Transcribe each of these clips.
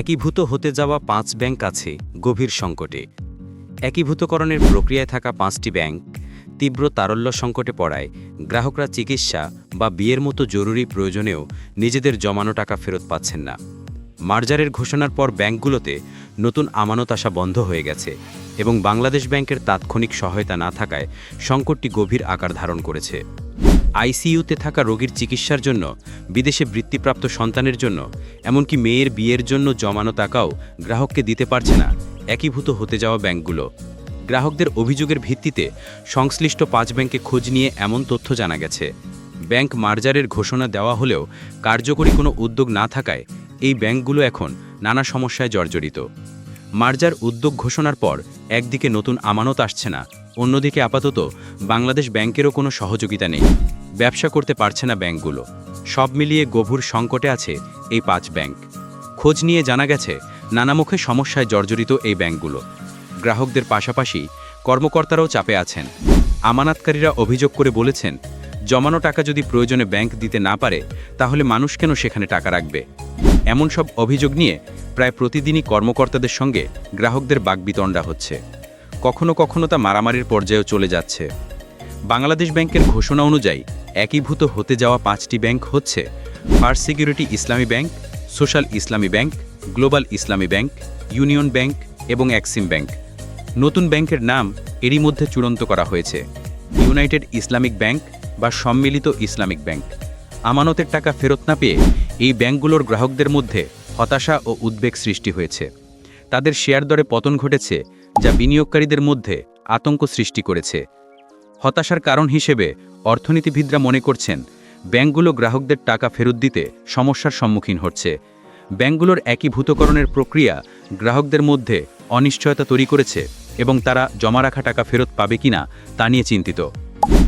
একীভূত হতে যাওয়া পাঁচ ব্যাংক আছে গভীর সংকটে। একীভূতকরণের প্রক্রিয়ায় থাকা পাঁচটি ব্যাংক তীব্র তারল্য সংকটে পড়ায়। গ্রাহকরা চিকিৎসা বা বিয়ের মতো জরুরি প্রয়োজনেও নিজেদের জমানো টাকা ফেরত পাচ্ছেন না। মার্জারের ঘোষণার পর ব্যাংকগুলোতে নতুন আমানত আসা বন্ধ হয়ে গেছে এবং বাংলাদেশ ব্যাংকের তাৎক্ষণিক সহায়তা না থাকায় সংকটটি গভীর আকার ধারণ করেছে। আইসিইউতে থাকা রোগীর চিকিৎসার জন্য, বিদেশে বৃত্তিপ্রাপ্ত সন্তানের জন্য, এমনকি মেয়ের বিয়ের জন্য জমানো টাকাও গ্রাহককে দিতে পারছে না, একীভূত হতে যাওয়া ব্যাংকগুলো। গ্রাহকদের অভিযোগের ভিত্তিতে সংশ্লিষ্ট পাঁচ ব্যাংকে খোঁজ নিয়ে এমন তথ্য জানা গেছে। ব্যাংক মার্জারের ঘোষণা দেওয়া হলেও কার্যকরী কোনো উদ্যোগ না থাকায় এই ব্যাংকগুলো এখন নানা সমস্যায় জর্জরিত। মার্জার উদ্যোগ ঘোষণার পর একদিকে নতুন আমানত আসছে না, অন্যদিকে আপাতত বাংলাদেশ ব্যাংকেরও কোনো সহযোগিতা নেই। ব্যবসা করতে পারছে না ব্যাংকগুলো। সব মিলিয়ে গভীর সংকটে আছে এই পাঁচ ব্যাংক। খোঁজ নিয়ে জানা গেছে, নানামুখে সমস্যায় জর্জরিত এই ব্যাংকগুলো। গ্রাহকদের পাশাপাশি কর্মকর্তারাও চাপে আছেন। আমানাতকারীরা অভিযোগ করে বলেছেন, জমানো টাকা যদি প্রয়োজনে ব্যাংক দিতে না পারে, তাহলে মানুষ কেন সেখানে টাকা রাখবে? এমন সব অভিযোগ নিয়ে প্রায় প্রতিদিনই কর্মকর্তাদের সঙ্গে গ্রাহকদের বাগবিতণ্ডা হচ্ছে। কখনো কখনো তা মারামারির পর্যায়েও চলে যাচ্ছে। বাংলাদেশ ব্যাংকের ঘোষণা অনুযায়ী একীভূত হতে যাওয়া পাঁচটি ব্যাংক হচ্ছে first security Islami bank, social Islami bank, global Islami bank, union bank এবং অ্যাক্সিম ব্যাংক। নতুন ব্যাংকের নাম এরই মধ্যে চূড়ান্ত করা হয়েছে। ইউনাইটেড ইসলামিক ব্যাংক বা সম্মিলিত ইসলামিক ব্যাংক। আমানতের টাকা ফেরত না পেয়ে এই ব্যাংকগুলোর গ্রাহকদের মধ্যে হতাশা ও উদ্বেগ সৃষ্টি হয়েছে। তাদের শেয়ার দরে পতন ঘটেছে, যা বিনিয়োগকারীদের মধ্যে আতঙ্ক সৃষ্টি করেছে। হতাশার কারণ হিসেবে অর্থনীতিবিদরা মনে করছেন, ব্যাংকগুলো গ্রাহকদের টাকা ফেরত দিতে সমস্যার সম্মুখীন হচ্ছে। ব্যাংকগুলোর একীভূতকরণের প্রক্রিয়া গ্রাহকদের মধ্যে অনিশ্চয়তা তৈরি করেছে এবং তারা জমা রাখা টাকা ফেরত পাবে কিনা তা নিয়ে চিন্তিত।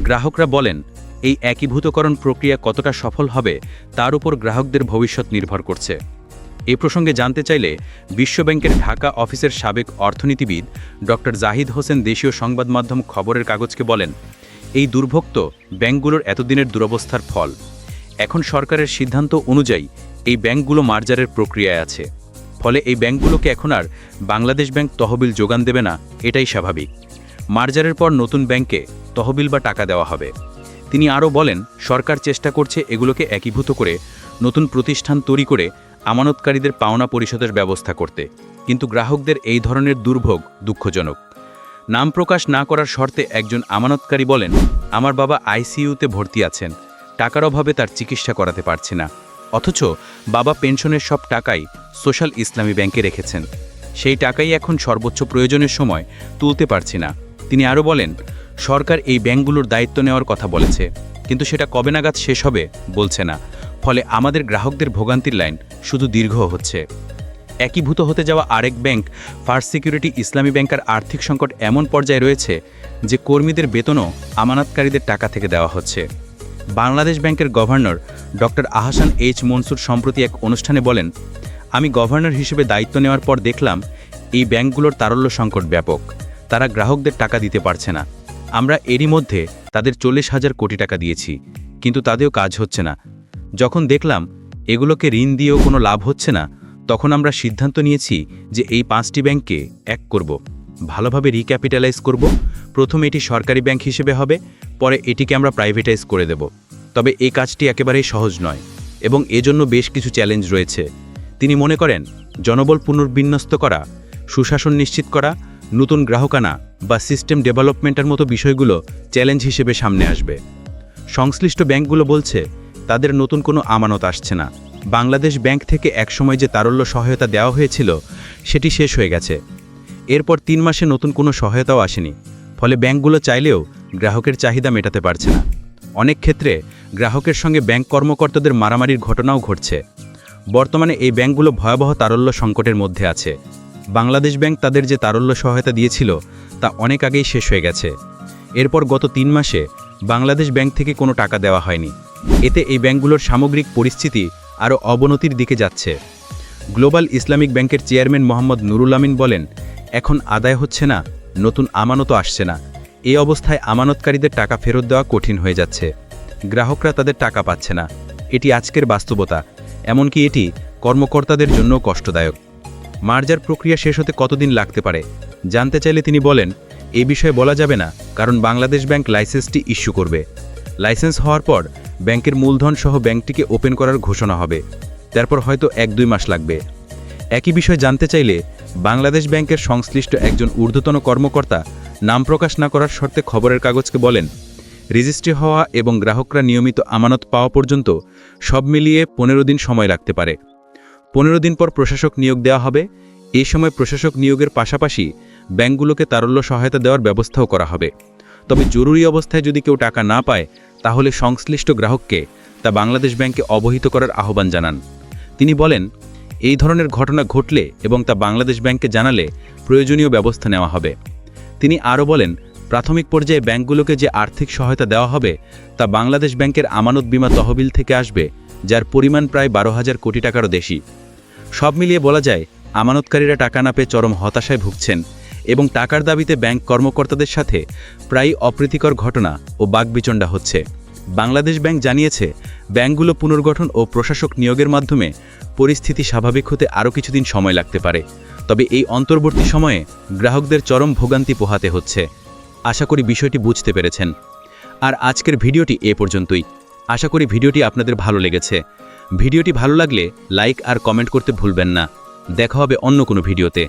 গ্রাহকরা বলেন, এই একীভূতকরণ প্রক্রিয়া কতটা সফল হবে তার উপর গ্রাহকদের ভবিষ্যৎ নির্ভর করছে। এ প্রসঙ্গে জানতে চাইলে বিশ্বব্যাংকের ঢাকা অফিসের সাবেক অর্থনীতিবিদ ডক্টর জাহিদ হোসেন দেশীয় সংবাদ মাধ্যম খবরের কাগজকে বলেন, এই দুর্ভোক্ত ব্যাংকগুলোর এতদিনের দুরবস্থার ফল। এখন সরকারের সিদ্ধান্ত অনুযায়ী এই ব্যাংকগুলো মার্জারের প্রক্রিয়ায় আছে। ফলে এই ব্যাংকগুলোকে এখন আর বাংলাদেশ ব্যাংক তহবিল যোগান দেবে না, এটাই স্বাভাবিক। মার্জারের পর নতুন ব্যাংকে তহবিল বা টাকা দেওয়া হবে। তিনি আরও বলেন, সরকার চেষ্টা করছে এগুলোকে একীভূত করে, নতুন প্রতিষ্ঠান তৈরি করে আমানতকারীদের পাওনা পরিশোধের ব্যবস্থা করতে, কিন্তু গ্রাহকদের এই ধরনের দুর্ভোগ দুঃখজনক। নাম প্রকাশ না করার শর্তে একজন আমানতকারী বলেন, আমার বাবা আইসিইউতে ভর্তি আছেন, টাকার অভাবে তার চিকিৎসা করাতে পারছে না, অথচ বাবা পেনশনের সব টাকাই সোশ্যাল ইসলামী ব্যাংকে রেখেছেন। সেই টাকাই এখন সর্বোচ্চ প্রয়োজনের সময় তুলতে পারছি না। তিনি আরও বলেন, সরকার এই ব্যাংকগুলোর দায়িত্ব নেওয়ার কথা বলেছে, কিন্তু সেটা কবে নাগাদ শেষ হবে বলছে না। ফলে আমাদের গ্রাহকদের ভোগান্তির লাইন শুধু দীর্ঘ হচ্ছে। একীভূত হতে যাওয়া আরেক ব্যাংক, ফার্স্ট সিকিউরিটি ইসলামী ব্যাংকের আর্থিক সংকট এমন পর্যায়ে রয়েছে যে কর্মীদের বেতনও আমানতকারীদের টাকা থেকে দেওয়া হচ্ছে। বাংলাদেশ ব্যাংকের governor doctor Ahsan H Mansur সম্প্রতি এক অনুষ্ঠানে বলেন, আমি গভর্নর হিসেবে দায়িত্ব নেওয়ার পর দেখলাম, এই ব্যাংকগুলোর তারল্য সংকট ব্যাপক। তারা গ্রাহকদের টাকা দিতে পারছে না। আমরা এরই মধ্যে তাদের চল্লিশ হাজার কোটি টাকা দিয়েছি, কিন্তু তাদেরও কাজ হচ্ছে না। যখন দেখলাম এগুলোকে ঋণ দিয়েও কোনো লাভ হচ্ছে না, তখন আমরা সিদ্ধান্ত নিয়েছি যে এই পাঁচটি ব্যাংককে এক করব। ভালোভাবে রিক্যাপিটালাইজ করব। প্রথম এটি সরকারি ব্যাংক হিসেবে হবে, পরে এটিকে আমরা প্রাইভেটাইজ করে দেব। তবে এই কাজটি একেবারেই সহজ নয় এবং এজন্য বেশ কিছু চ্যালেঞ্জ রয়েছে। তিনি মনে করেন, জনবল পুনর্বিন্যস্ত করা, সুশাসন নিশ্চিত করা, নতুন গ্রাহক আনা বা সিস্টেম ডেভেলপমেন্টের মতো বিষয়গুলো চ্যালেঞ্জ হিসেবে সামনে আসবে। সংশ্লিষ্ট ব্যাংকগুলো বলছে তাদের নতুন কোনো আমানত আসছে না। বাংলাদেশ ব্যাংক থেকে একসময় যে তারল্য সহায়তা দেওয়া হয়েছিল, সেটি শেষ হয়ে গেছে। এরপর তিন মাসে নতুন কোনো সহায়তাও আসেনি। ফলে ব্যাংকগুলো চাইলেও গ্রাহকের চাহিদা মেটাতে পারছে না। অনেক ক্ষেত্রে গ্রাহকের সঙ্গে ব্যাংক কর্মকর্তাদের মারামারির ঘটনাও ঘটছে। বর্তমানে এই ব্যাংকগুলো ভয়াবহ তারল্য সংকটের মধ্যে আছে। বাংলাদেশ ব্যাংক তাদের যে তারল্য সহায়তা দিয়েছিল, তা অনেক আগেই শেষ হয়ে গেছে। এরপর গত তিন মাসে বাংলাদেশ ব্যাংক থেকে কোনো টাকা দেওয়া হয়নি। এতে এই ব্যাংকগুলোর সামগ্রিক পরিস্থিতি আরও অবনতির দিকে যাচ্ছে। গ্লোবাল ইসলামিক ব্যাংকের চেয়ারম্যান মোহাম্মদ নুরুল আমিন বলেন, এখন আদায় হচ্ছে না, নতুন আমানতও আসছে না। এই অবস্থায় আমানতকারীদের টাকা ফেরত দেওয়া কঠিন হয়ে যাচ্ছে। গ্রাহকরা তাদের টাকা পাচ্ছে না। এটি আজকের বাস্তবতা। এমনকি এটি কর্মকর্তাদের জন্য কষ্টদায়ক। মার্জার প্রক্রিয়া শেষ হতে কতদিন লাগতে পারে? জানতে চাইলে তিনি বলেন এই বিষয়ে বলা যাবে না, কারণ বাংলাদেশ ব্যাংক লাইসেন্সটি ইস্যু করবে। লাইসেন্স হওয়ার পর ব্যাংকের মূলধন সহ ব্যাংকটিকে ওপেন করার ঘোষণা হবে। তারপর হয়তো এক দুই মাস লাগবে। একই বিষয় জানতে চাইলে বাংলাদেশ ব্যাংকের সংশ্লিষ্ট একজন ঊর্ধ্বতন কর্মকর্তা নাম প্রকাশ না করার শর্তে খবরের কাগজকে বলেন, রেজিস্ট্রি হওয়া এবং গ্রাহকরা নিয়মিত আমানত পাওয়া পর্যন্ত সব মিলিয়ে পনেরো দিন সময় লাগতে পারে। পনেরো দিন পর প্রশাসক নিয়োগ দেওয়া হবে। এই সময় প্রশাসক নিয়োগের পাশাপাশি ব্যাংকগুলোকে তারল্য সহায়তা দেওয়ার ব্যবস্থাও করা হবে। তবে জরুরি অবস্থায় যদি কেউ টাকা না পায়, তাহলে সংশ্লিষ্ট গ্রাহককে তা বাংলাদেশ ব্যাংকে অবহিত করার আহ্বান জানান। তিনি বলেন, এই ধরনের ঘটনা ঘটলে এবং তা বাংলাদেশ ব্যাংকে জানালে প্রয়োজনীয় ব্যবস্থা নেওয়া হবে। তিনি আরও বলেন, প্রাথমিক পর্যায়ে ব্যাংকগুলোকে যে আর্থিক সহায়তা দেওয়া হবে, তা বাংলাদেশ ব্যাংকের আমানত বিমা তহবিল থেকে আসবে, যার পরিমাণ প্রায় বারো হাজার কোটি টাকারও বেশি। সব মিলিয়ে বলা যায়, আমানতকারীরা টাকা না পেয়ে চরম হতাশায় ভুগছেন। এবং টাকার দাবিতে ব্যাংক কর্মকর্তাদের সাথে প্রায় অপ্রীতিকর ঘটনা ও বাগবিচণ্ডা হচ্ছে। বাংলাদেশ ব্যাংক জানিয়েছে, ব্যাংকগুলো পুনর্গঠন ও প্রশাসক নিয়োগের মাধ্যমে পরিস্থিতি স্বাভাবিক হতে আরও কিছুদিন সময় লাগতে পারে। তবে এই অন্তর্বর্তী সময়ে গ্রাহকদের চরম ভোগান্তি পোহাতে হচ্ছে। আশা করি বিষয়টি বুঝতে পেরেছেন। আর আজকের ভিডিওটি এ পর্যন্তই। আশা করি ভিডিওটি আপনাদের ভালো লেগেছে। ভিডিওটি ভালো লাগলে লাইক আর কমেন্ট করতে ভুলবেন না। দেখা হবে অন্য কোনো ভিডিওতে।